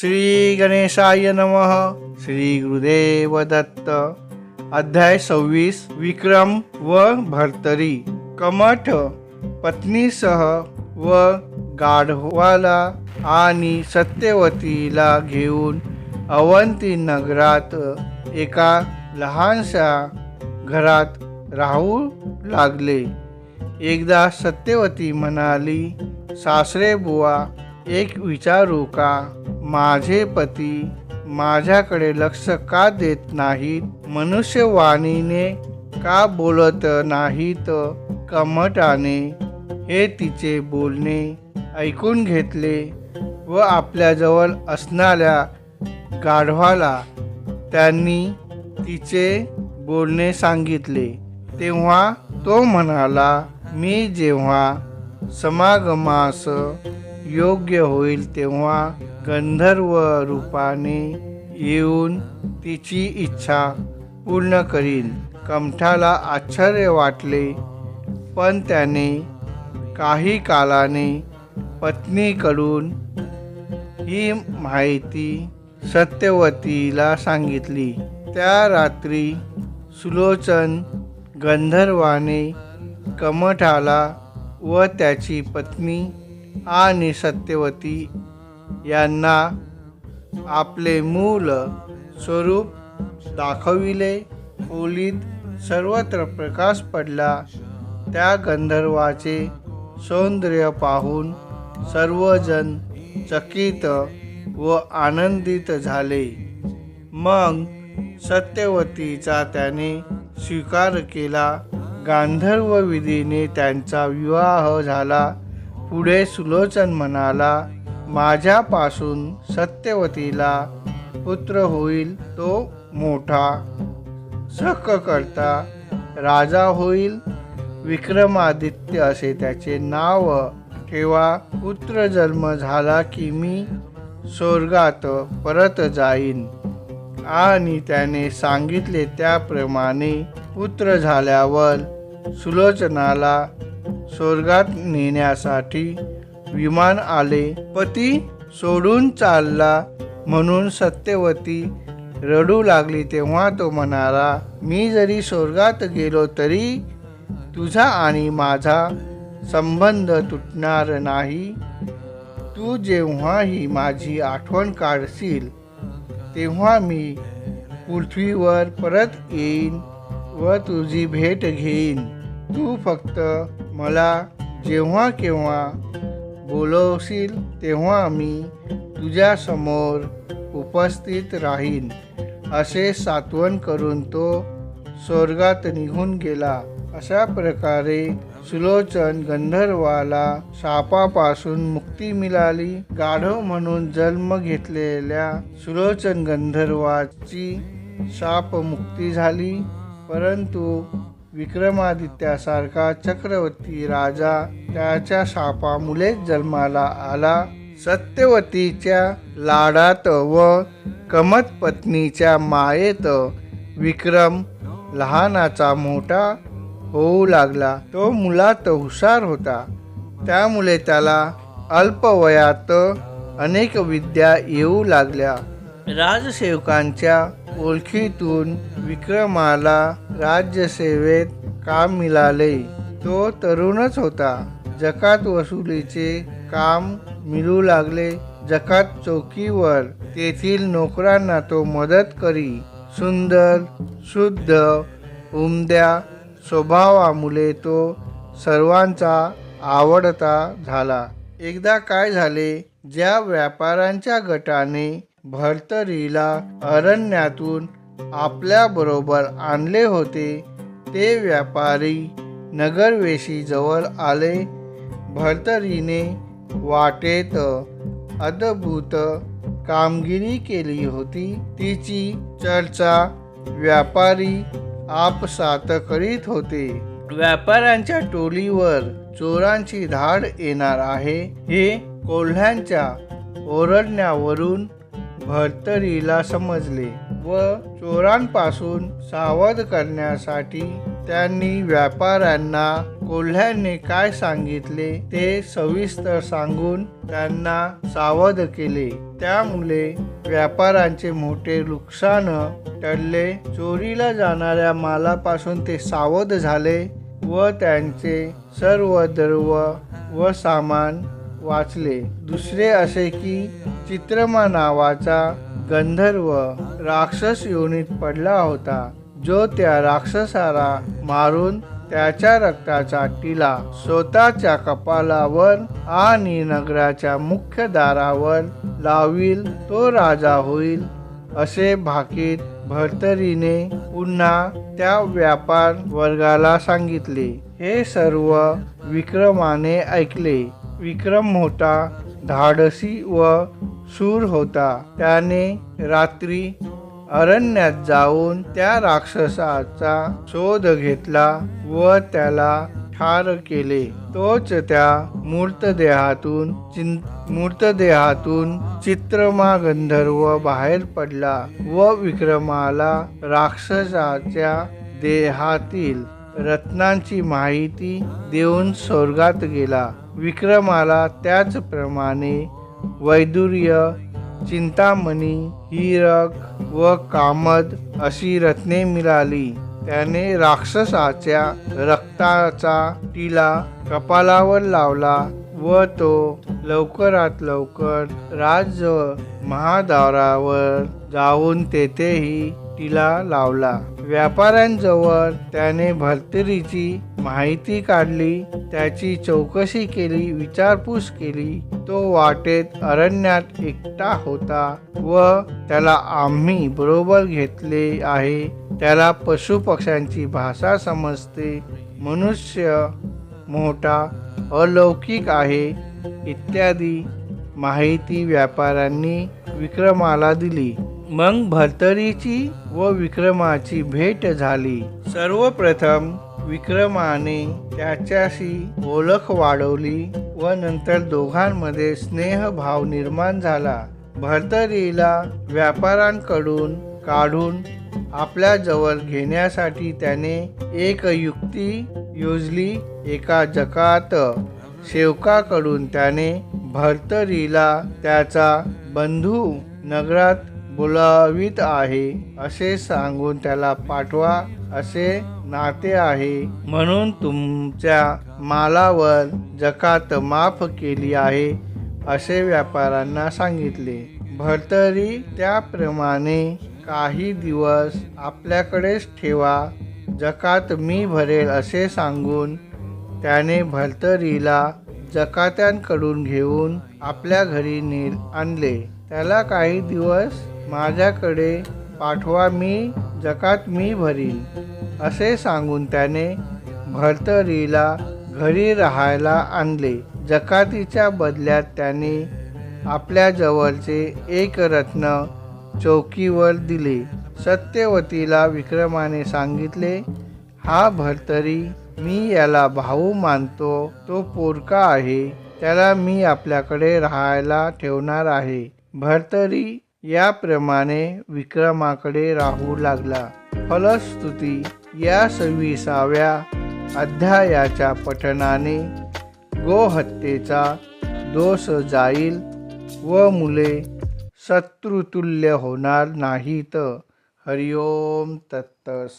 श्री गणेशाय नमः. श्री गुरुदेव दत्त. अध्याय सव्वीस विक्रम व भर्तरी. कमठ पत्नीसह व गाढवाला आणि सत्यवतीला घेऊन अवंती नगरात एका लहानशा घरात राहू लागले. एकदा सत्यवती म्हणाली सासरे बुवा एक विचारू का? माझे पती माझ्याकडे लक्ष का देत नाहीत? मनुष्यवाणीने का बोलत नाहीत? कमटाने हे तिचे बोलणे ऐकून घेतले व आपल्याजवळ असणाऱ्या गाढवाला त्यांनी तिचे बोलणे सांगितले. तेव्हा तो म्हणाला मी जेव्हा समागमास योग्य होईल तेव्हा गंधर्व रूपाने येऊन तिची इच्छा पूर्ण करीन कमठाला आश्चर्य वाटले पण त्याने काही कालाने पत्नीकडून ही माहिती सत्यवतीला सांगितली. त्या रात्री सुलोचन गंधर्वाने कमठाला व त्याची पत्नी आणि सत्यवती यांना आपले मूल स्वरूप दाखविले. खोलीत सर्वत्र प्रकाश पडला. त्या गंधर्वाचे सौंदर्य पाहून सर्वजण चकित व आनंदित झाले. मग सत्यवतीचा त्याने स्वीकार केला. गांधर्व विधीने त्यांचा विवाह झाला. पुढे सुलोचन म्हणाला माझ्यापासून सत्यवतीला पुत्र होईल तो मोठा सक करता राजा होईल विक्रमादित्य असे त्याचे नाव ठेवा. पुत्र जन्म झाला की मी स्वर्गात परत जाईन. आणि त्याने सांगितले त्याप्रमाणे पुत्र झाल्यावर सुलोचनाला स्वर्गात नेण्यासाठी विमान आले. पती सोडून चालला म्हणून सत्यवती रडू लागली तेव्हा तो म्हणाला मी जरी स्वर्गात गेलो तरी तुझा आणि माझा संबंध तुटणार नाही. तू जेव्हाही माझी आठवण काढशील तेव्हा मी पृथ्वीवर परत येईन व तुझी भेट घेईन. तू फक्त मला जेव्हा केव्हा बोलवशील तेव्हा मी तुझ्यासमोर उपस्थित राहीन. असे सात्वन करून तो स्वर्गात निघून गेला. अशा प्रकारे सुलोचन गंधर्वाला शापापासून मुक्ती मिळाली. गाढव म्हणून जन्म घेतलेल्या सुलोचन गंधर्वाची शापमुक्ती झाली. परंतु विक्रमादित्यासारखा चक्रवर्ती राजा त्याच्या शापामुळे जन्माला आला. सत्यवतीच्या लाडात व कमत पत्नीच्या मायेत विक्रम लहानाचा मोठा होऊ लागला. तो मुलात हुशार होता. त्यामुळे त्याला अल्पवयात अनेक विद्या येऊ लागल्या. राजसेवकांच्या ओळखीतून विक्रमाला राज्यसेवेत काम मिळाले. तो तरुणच होता. जकात वसुलीचे काम मिळू लागले. जकात चौकीवर तेथील नोकरांना तो मदत करी. सुंदर शुद्ध उमद्या स्वभावामुळे तो सर्वांचा आवडता झाला. एकदा काय झाले? ज्या व्यापाऱ्यांच्या गटाने भर्तरीला अरण्यातून आपल्याबरोबर आणले होते. ते व्यापारी नगरवेशीजवळ आले. भर्तरीने वाटेत अद्भुत कामगिरी केली होती. तिची चर्चा व्यापारी आपसात करीत होते. व्यापाऱ्यांच्या टोलीवर चोरांची धाड येणार आहे. हे कोल्ह्यांच्या ओरडण्यावरून भर्तरीला समजले व चोरांपासून सावध करण्यासाठी त्यांनी व्यापाऱ्यांना कोल्ह्याने काय सांगितले ते सविस्तर सांगून त्यांना सावध केले. त्यामुळे व्यापाऱ्यांचे मोठे नुकसान टळले. चोरीला जाणाऱ्या मालापासून ते सावध झाले व त्यांचे सर्व द्रव व सामान वाचले. दुसरे असे की चित्रमा नावाचा गंधर्व राक्षस योनीत पडला होता जो त्या राक्षसाला मारून त्याच्या रक्ताचा टिला स्वतःच्या कपालावर आणि नगराच्या मुख्य दारावर लावील तो राजा होईल असे भाकीत भर्तरीने पुन्हा त्या व्यापार वर्गाला सांगितले. हे सर्व विक्रमाने ऐकले. विक्रम मोठा धाडसी व सूर होता. त्याने रात्री अरण्यात जाऊन त्या राक्षसाचा शोध घेतला व त्याला ठार केले. तोच त्या मूर्तदेहातून चिं मूर्तदेहातून चित्रमा गंधर्व बाहेर पडला व विक्रमाला राक्षसाच्या देहातील रत्नांची माहिती देऊन स्वर्गात गेला. विक्रमाला त्याचप्रमाणे वैदुर्य चिंतामणी हिरक व कामद अशी रत्ने मिळाली. त्याने राक्षसाच्या रक्ताचा टिला कपालावर लावला व तो लवकरात लवकर राज महादारावर जाऊन तेथेही टिला लावला. व्यापाऱ्यांजवळ त्याने भर्तरीची माहिती काढली त्याची चौकशी केली विचारपूस केली. तो वाटेत अरण्यात एकटा होता व त्याला आम्ही बरोबर घेतले आहे. त्याला पशुपक्ष्यांची भाषा समजते. मनुष्य मोठा अलौकिक आहे इत्यादी माहिती व्यापाऱ्यांनी विक्रमाला दिली. मग भर्तरीची व विक्रमाची भेट झाली. सर्वप्रथम विक्रमाने त्याच्याशी ओळख वाढवली व नंतर दोघांमध्ये स्नेहभाव निर्माण झाला. भर्तरीला व्यापाऱ्यांकडून काढून आपल्या जवळ घेण्यासाठी त्याने एक युक्ती योजली एका जकात. सेवकाकडून त्याने भर्तरीला त्याचा बंधू नगरात बोलावीत आहे. असे सांगून त्याला पाठवा. असे नाते आहे. म्हणून तुमच्या मालावर जकात माफ केली आहे असे व्यापाऱ्यांना सांगितले. भर्तरी त्याप्रमाणे काही दिवस आपल्याकडेच ठेवा. जकात मी भरेल असे सांगून त्याने भर्तरीला जकात्यांकडून घेऊन आपल्या घरी ने आणले. त्याला काही दिवस माझ्याकडे पाठवा मी जकात मी भरीन. असे सांगून त्याने भर्तरीला घरी राहायला आणले. जकातीच्या बदल्यात त्याने आपल्याजवळचे एक रत्न चौकीवर दिले. सत्यवतीला विक्रमाने सांगितले हा भर्तरी मी याला भाऊ मानतो. तो पोरका आहे. त्याला मी आपल्याकडे राहायला ठेवणार आहे. भर्तरी याप्रमाणे विक्रमाकडे राहू लागला. फलस्तुती या सव्वीसाव्या अध्यायाच्या पठनाने गोहत्येचा दोष जाईल व मुले शत्रुतुल्य होणार नाहीत. हरिओम तत्तस.